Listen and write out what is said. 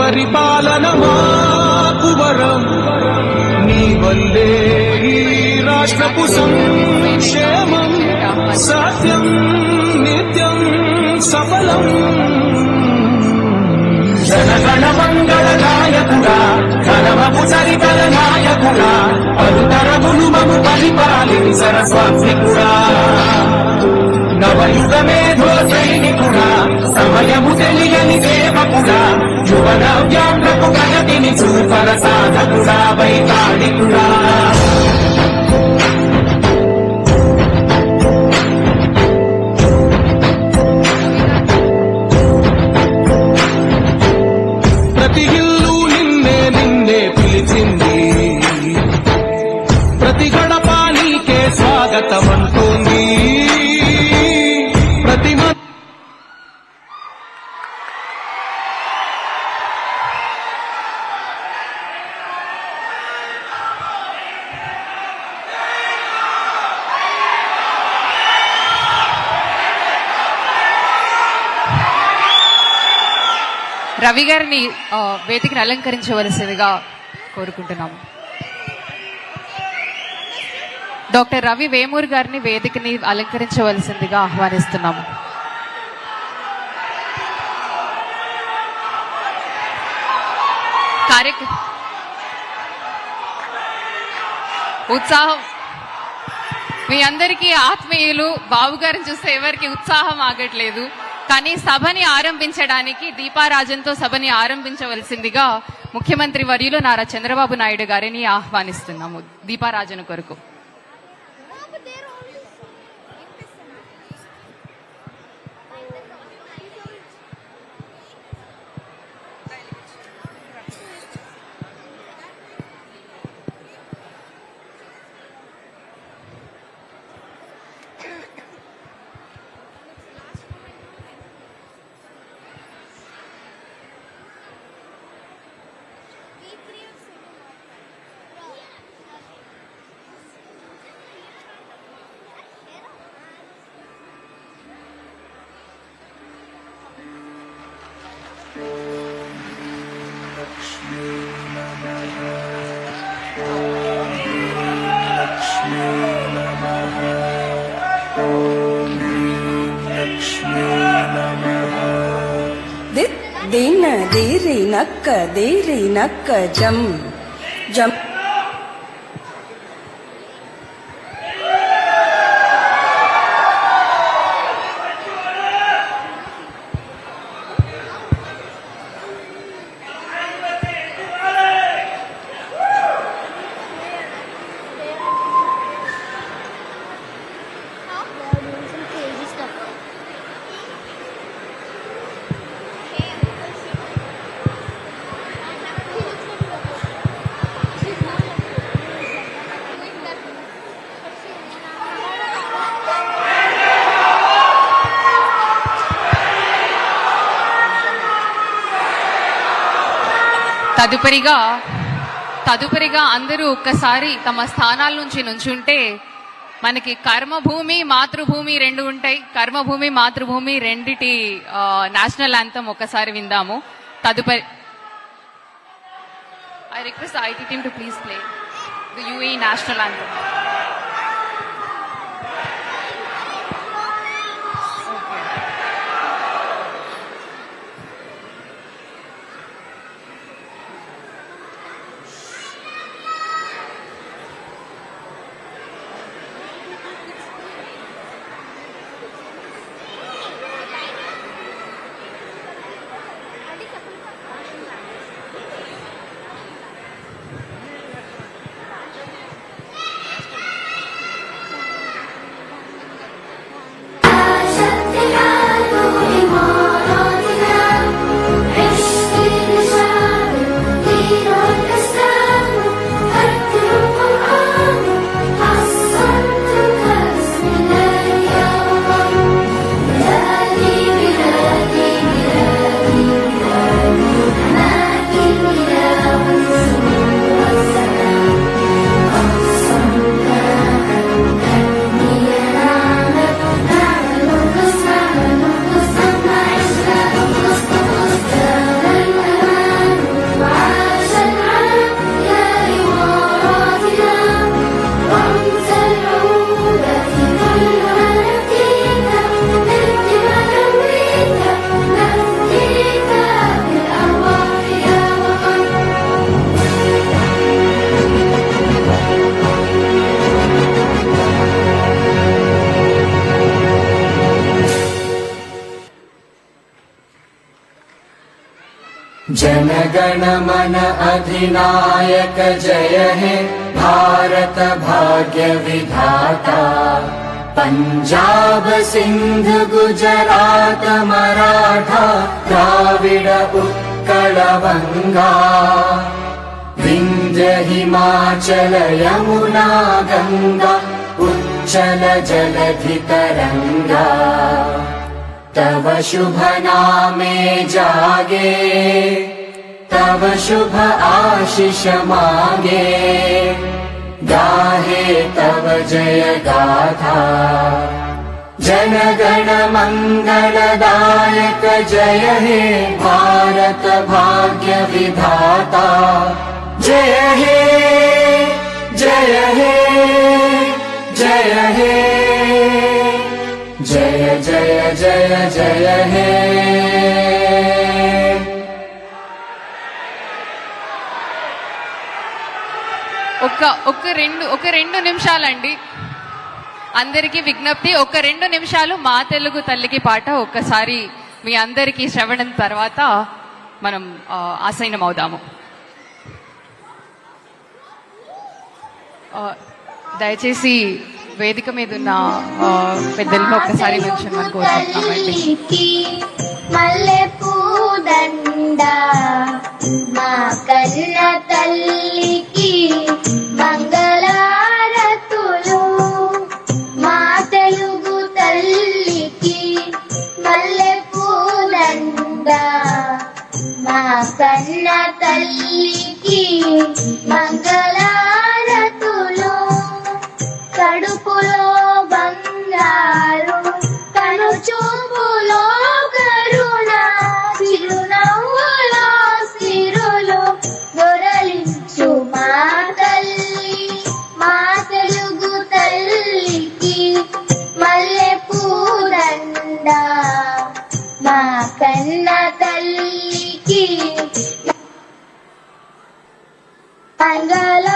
పరిపాలన మాకు వరం. నీ వల్లే ఈ రాష్ట్రపు సంక్షేమం సత్యం నిత్యం సఫలం. జనగణ మంగళ నాయకుడా ఘనమపు చరితల నాయకుడా పలుతరములు మము చూపల సాధకుడా వైతాళికుడా ప్రతి ఇల్లు నిన్నే నిన్నే పిలిచింది. ప్రతి గడప నీకే స్వాగతం రవి గారిని వేదికను వేదికని అలంకరించవలసిందిగా కోరుకుంటున్నాము. డాక్టర్ రవి వేమూర్ గారిని వేదికని అలంకరించవలసిందిగా ఆహ్వానిస్తున్నాము. కార్యక్ర ఉత్సాహం. మీ అందరికీ ఆత్మీయులు బాబు గారిని చూస్తే ఎవరికి ఉత్సాహం ఆగట్లేదు. కానీ సభని ఆరంభించడానికి దీపారాజన్తో సభని ఆరంభించవలసిందిగా ముఖ్యమంత్రి వర్యులు నారా చంద్రబాబు నాయుడు గారిని ఆహ్వానిస్తున్నాము. దీపారాజన్ కొరకు. ದಿನ ದೇರಿ ನಕ್ಕ ದೇರಿ ನಕ್ಕ ಜಂ ಜಂ తదుపరిగా తదుపరిగా అందరూ ఒక్కసారి తమ స్థానాల నుంచి నుంచుంటే మనకి కర్మభూమి మాతృభూమి రెండు ఉంటాయి. కర్మభూమి మాతృభూమి రెండిటి నేషనల్ యాంథమ్ ఒక్కసారి విందాము. తదుపరి I request IT team to please play the UA national anthem जनगण मन अधिनायक जय हे भारत भाग्य विधाता। पञ्जाब सिन्ध गुजरात मराठा द्राविड उत्कल बङ्गा विन्ध्य हिमाचल यमुना गङ्गा उच्चल जलधि तरङ्गा तव शुभ नामे जागे तव शुभ आशिष मागे। गाहे तव जय गाथा। जनगण मङ्गलदायक जय हे भारत भाग्य विधाता। जय हे जय हे जय हे జయ జయ జయ జయ ఒక ఒక రెండు ఒక రెండు నిమిషాలండి. అందరికీ విజ్ఞప్తి ఒక రెండు నిమిషాలు మా తెలుగు తల్లికి పాట ఒక్కసారి మీ అందరికీ శ్రవణం తర్వాత మనం ఆసైనం అవుదాము. దయచేసి వేదిక మీద ఉన్న ఆ, పెద్దలను ఒక్కసారి నుంచోమని కోరుకుంటున్నామండి మా కన్న తల్లికి మంగళారతులు మా తెలుగు తల్లికి మల్లె మా కన్న తల్లికి మంగళారతులు